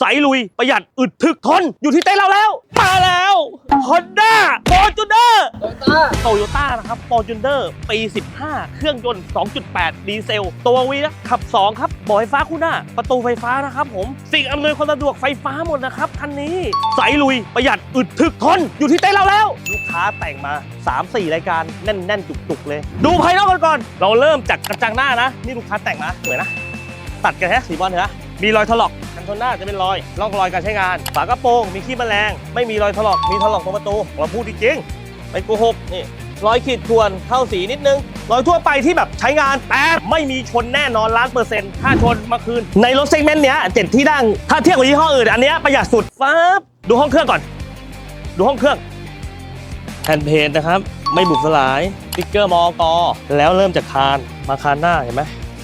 ใสลุย ประหยัดอึดถึกทน อยู่ที่เต้นเราแล้ว มาแล้ว Honda Fortuner โตโยต้านะครับ Fortuner ปี 15 เครื่องยนต์ 2.8 ดีเซล ตัววีนะขับ 2 ครับบอไฟฟ้าคู่หน้า ประตูไฟฟ้านะครับผม สิ่งอำนวยความสะดวกไฟฟ้าหมดนะครับคันนี้ ใสลุย ประหยัดอึดถึกทน อยู่ที่เต้นเราแล้ว ลูกค้าแต่งมา 3-4 รายการแน่น ๆ จุก ๆ เลย ดูภายนอกกันก่อน เราเริ่มจากกระจังหน้านะ นี่ลูกค้าแต่งมาสวยนะ ตัดกันแท้สีบอลเห็นไหมมีรอยถลอก ชนหน้าจะเป็นรอยร่องรอยการใช้งาน ฝากระโปรงมีขี้แมลง ไม่มีรอยถลอก มีถลอกตรงประตูเราพูดจริงไม่โกหกนี่รอยขีดข่วนเข้าสีนิดนึงรอยทั่วไปที่แบบใช้งานแต่ไม่มีชนแน่นอนล้านเปอร์เซ็นต์ถ้าชนมาคืน ในรถเซกเมนต์เนี้ยเจ็ดที่นั่งถ้าเทียบกับยี่ห้ออื่นอันเนี้ยประหยัดสุดฟ้าบดูห้องเครื่องก่อน ดูห้องเครื่องแผ่นเพจนะครับ ไม่บุบสลายสติ๊กเกอร์มอกอแล้วเริ่มจากคานมาคานหน้าเห็นไหม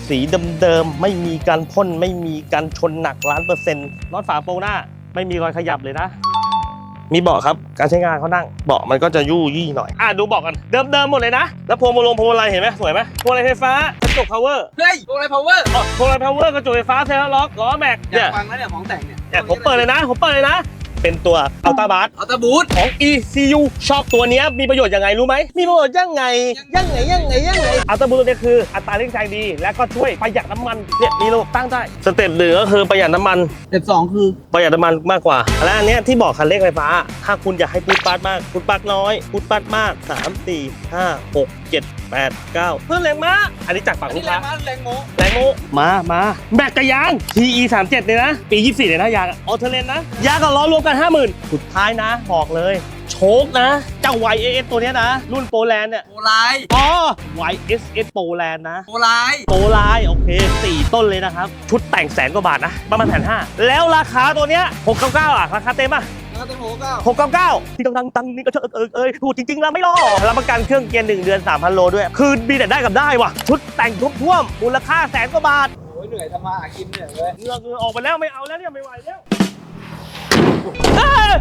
สีเดิมๆ ไม่มีการพ่นไม่มีการชนหนักล้านเปอร์เซ็นต์น็อตฝาโปรงหน้า ไม่มีรอยขยับเลยนะ มีเบาะครับ การใช้งานเขานั่ง เบาะมันก็จะยู่ยี่หน่อย อะดูเบาะกัน เดิมๆ หมดเลยนะ แล้วพวงมาลงพวงมาลัยเห็นไหมสวยไหมพวงมาลัยไฟฟ้ากระจก power เฮ้ยโรงแรมพาวเวอร์อ๋อพวงมาลัย power กระจกไฟฟ้าเซลล็อกล้อแม็กอเนี่ยายกฟังแล้วเนี่ยของแต่งเนี่ย เนี่ยผมเปิดเลยนะ ผมเปิดเลยนะ เป็นตัวอัลต้าบัสอัลตาบูทของ ECU ชอบตัวเนี้ยมีประโยชน์ยังไงรู้ไหม มีประโยชน์ยังไง ยังไงยังไงยังไงอัลต้าบูตัวเนี้ยคืออัตราเร่งแรงดี และก็ช่วยประหยัดน้ำมันเนี่ยมีระบบตั้งได้ สเต็ปหนึ่งก็คือประหยัดน้ำมันเต็ปสองคือประหยัดน้ำมันมากกว่า และอันเนี้ยที่บอกคันเร่งไฟฟ้า ถ้าคุณอยากให้พูดปัดมากพูดปัดน้อยพูดปัดมาก 3 4 5 6 7 8 9 เพิ่มแรงม้าอันนี้จากฝั่งอันลูนี้กแรค้างม้าแรงโมแรงโมมามาแบกกระยาง TE 3 7เลยนะปี 24เลยนะยางออเทเลนนะยางกับล้อรวมกัน50,000 สุดท้ายนะ บอกเลย โชคนะ เจ้า YAS ตัวเนี้ยนะ รุ่นโปแลนด์เนี่ยโปรไลท์อ๋อ YSS โปแลนด์นะ โปรไลท์โปรไลน์โอเค 4 ต้นเลยนะครับ ชุดแต่งแสนกว่าบาทนะ ประมาณแสนห้าแล้วราคาตัวเนี้ย699อะ ราคาเต็มอะ แล้วก็เต็มโหเก้า699 ที่ตังตังนี่ก็เชอะเออเอยถูกจริงๆแล้วไม่รอรับประกันเครื่องเกียร์1เดือน 3,000 โลด้วย คือมีแต่ได้กับได้ว่ะ ชุดแต่งทุบท่วมมูลค่าแสนกว่าบาทโอ้ยเหนื่อยทำมาหากินเหนื่อยเลย เหงือกเหงื่อออกไปแล้วไม่เอาแล้วเนี่ยไม่ไหวแล้ว เอ้ย